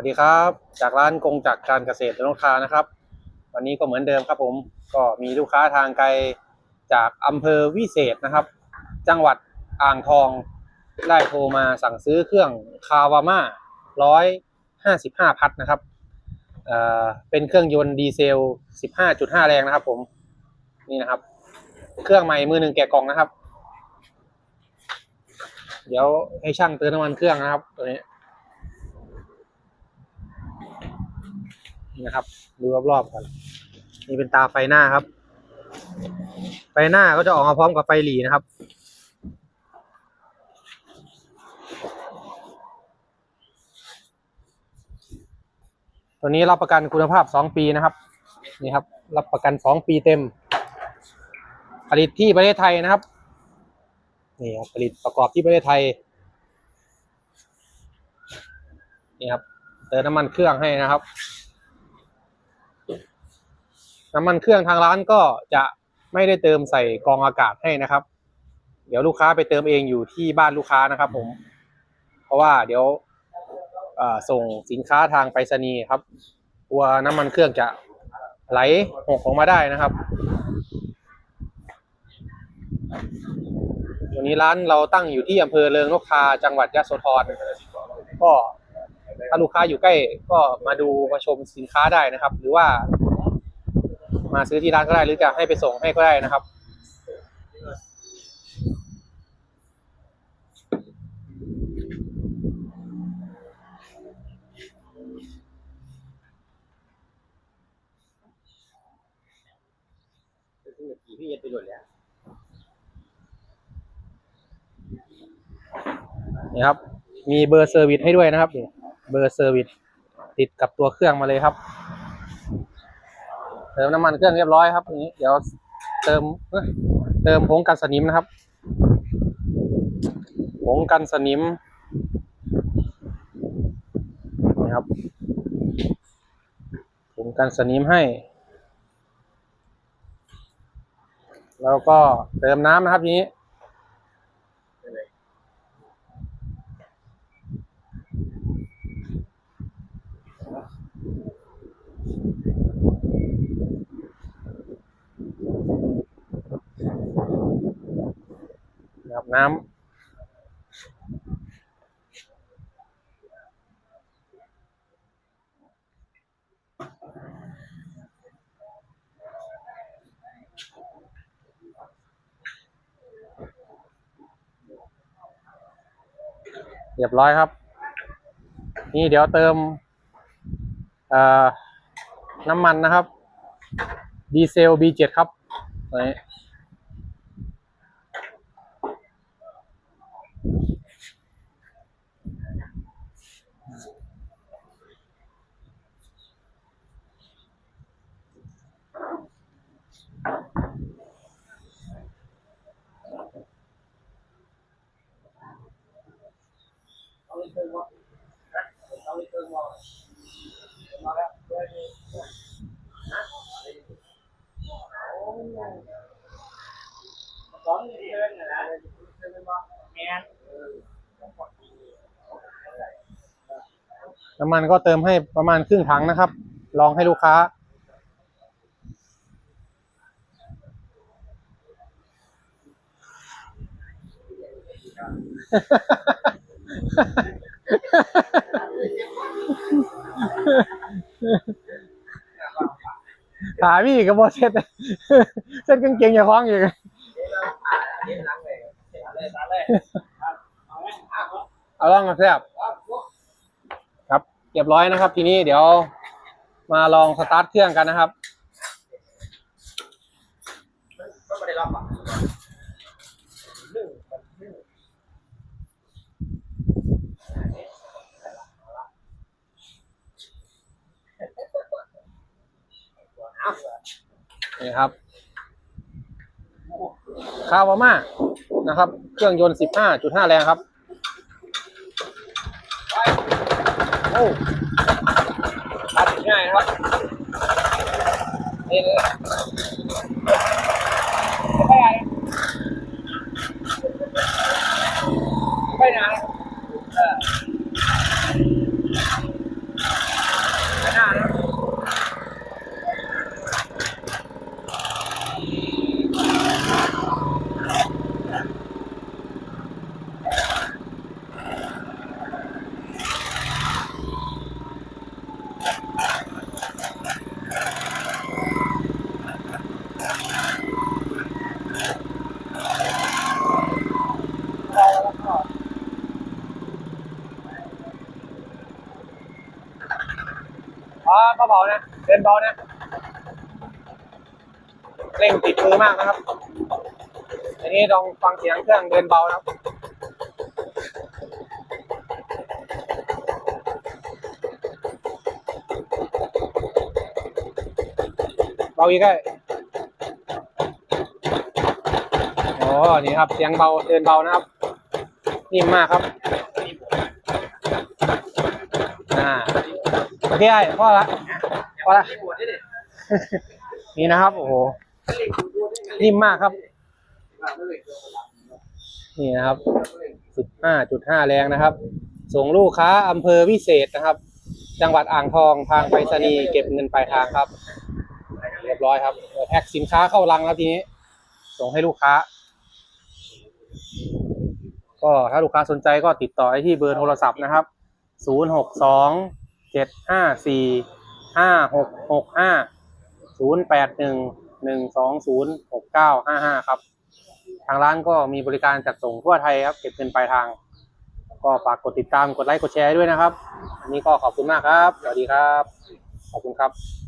วัสดีครับ จากร้านกงจักรการเกษตรและลูกค้านะครับ วันนี้ก็เหมือนเดิมครับผมก็มีลูกค้าทางไกลจากอำเภอวิเศษนะครับ จังหวัดอ่างทองได้โทรมาสั่งซื้อเครื่องคาวาม่าร้อยห้าสิบห้าพัทนะครับเอ่อเป็นเครื่องยนต์ดีเซลสิบห้าจุดห้าแรงนะครับ ผมนี่นะครับ เครื่องใหม่มือหนึ่งแกะกล่องนะครับ เดี๋ยวให้ช่างเติมน้ำมันเครื่องนะครับตัวนี้ นะครับ ดูรอบๆกันนี่เป็นตาไฟหน้าครับ ไฟหน้าก็จะออกมาพร้อมกับไฟหลีนะครับ ตัวนี้รับประกันคุณภาพสองปีนะครับ นี่ครับ รับประกันสองปีเต็ม ผลิตที่ประเทศไทยนะครับนี่ครับผลิตประกอบที่ประเทศไทยนี่ครับเติมน้ำมันเครื่องให้นะครับ น้ำมันเครื่องทางร้านก็จะไม่ได้เติมใส่กองอากาศให้นะครับ เดี๋ยวลูกค้าไปเติมเองอยู่ที่บ้านลูกค้านะครับ ผม เพราะว่าเดี๋ยวส่งสินค้าทางไปรษณีย์ครับกลัวน้ำมันเครื่องจะไหลหกออกมาได้นะครับวันนี้ร้านเราตั้งอยู่ที่อำเภอเริงนกทาจังหวัดยะโสธรก็ถ้าลูกค้าอยู่ใกล้ก็มาดูมาชมสินค้าได้นะครับ หรือว่า มาซื้อที่ร้านก็ได้หรือจะให้ไปส่งให้ก็ได้นะครับ พี่เอ็ดไปหมดแล้วนี่ครับ มีเบอร์เซอร์วิสให้ด้วยนะครับนี่เบอร์เซอร์วิสติดกับตัวเครื่องมาเลยครับเติมน้ำมันเครื่องเรียบร้อยครับนี้เดี๋ยวเติมเติมผงกันสนิมนะครับผงกันสนิมนี่ครับผงกันสนิมให้ แล้วก็เติมน้ำนะครับนี้ น้ำเรียบร้อยครับ นี่เดี๋ยวเติมน้ำมันนะครับ ดีเซล B7 ครับตัวนี้ เอาไปเติมว่าเอาไปเติมว่ามาแล้วเพื่อนนะโอ้สอนเดือนนะเดือนว่าแมน น้ำมันก็เติมให้ประมาณครึ่งถังนะครับ ลองให้ลูกค้า ถามพี่กับอเซ็ตเส้นกางเกงอย่าคล้องอยู่เดี๋ยวล้างเอาล่องมาแซบครับเรียบร้อยนะครับ ทีนี้เดี๋ยวมาลองสตาร์ทเครื่องกันนะครับ ก็ไม่ได้รับอะ นี่ครับคาวาม่านะครับ เครื่องยนต์ 15.5 แรงครับโอ้ตัดง่ายครับนี่เลยไปไหนไปไหนเออ อ๋อเบาๆนะเดินเบานะเร่งติดมือมากนะครับ อันนี้ลองฟังเสียงเครื่องเดินเบานะครับเบาอีกได้โอ้นี่ครับ เสียงเบาเดินเบานะครับ นิ่มมากครับ อ่า โอเคไอ้พอละพอละนี่นะครับ โอ้โหนิ่มมากครับ นี่นะครับสิบห้าจุดห้าแรงนะครับ ส่งลูกค้าอำเภอวิเศษนะครับ จังหวัดอ่างทองทางไปรษณีย์เก็บเงินปลายทางครับ เรียบร้อยครับแพ็คสินค้าเข้ารังแล้วทีนี้ ส่งให้ลูกค้า ก็ถ้าลูกค้าสนใจก็ติดต่อที่เบอร์โทรศัพท์นะครับศูนย์หกสอง เจ็ดห้าสี่ห้าหกหกห้าศูนย์แปดหนึ่งหนึ่งสองศูนย์หกเก้าห้าห้าครับ ทางร้านก็มีบริการจัดส่งทั่วไทยครับ เก็บเงินปลายทาง ก็ฝากกดติดตามกดไลค์กดแชร์ด้วยนะครับ อันนี้ก็ขอบคุณมากครับ สวัสดีครับ ขอบคุณครับ